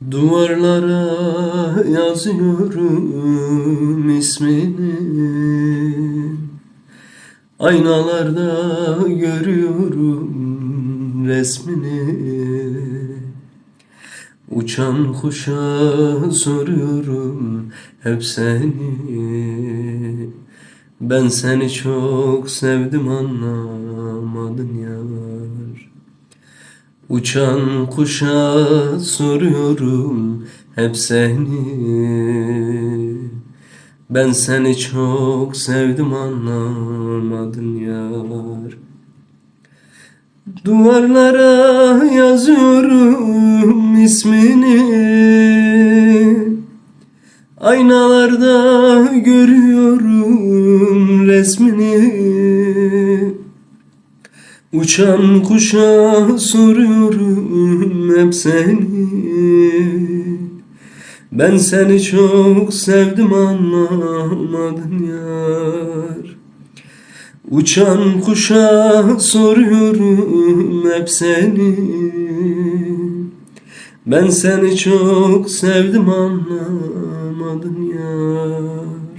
Duvarlara yazıyorum ismini. Aynalarda görüyorum resmini. Uçan kuşa soruyorum hep seni. Ben seni çok sevdim anlamadın yar Uçan kuşa soruyorum hep seni. Ben seni çok sevdim anlamadın yar. Duvarlara yazıyorum ismini. Aynalarda görüyorum resmini Uçan kuşa soruyorum hep seni. Ben seni çok sevdim anlamadın yar. Uçan kuşa soruyorum hep seni. Ben seni çok sevdim anlamadın yar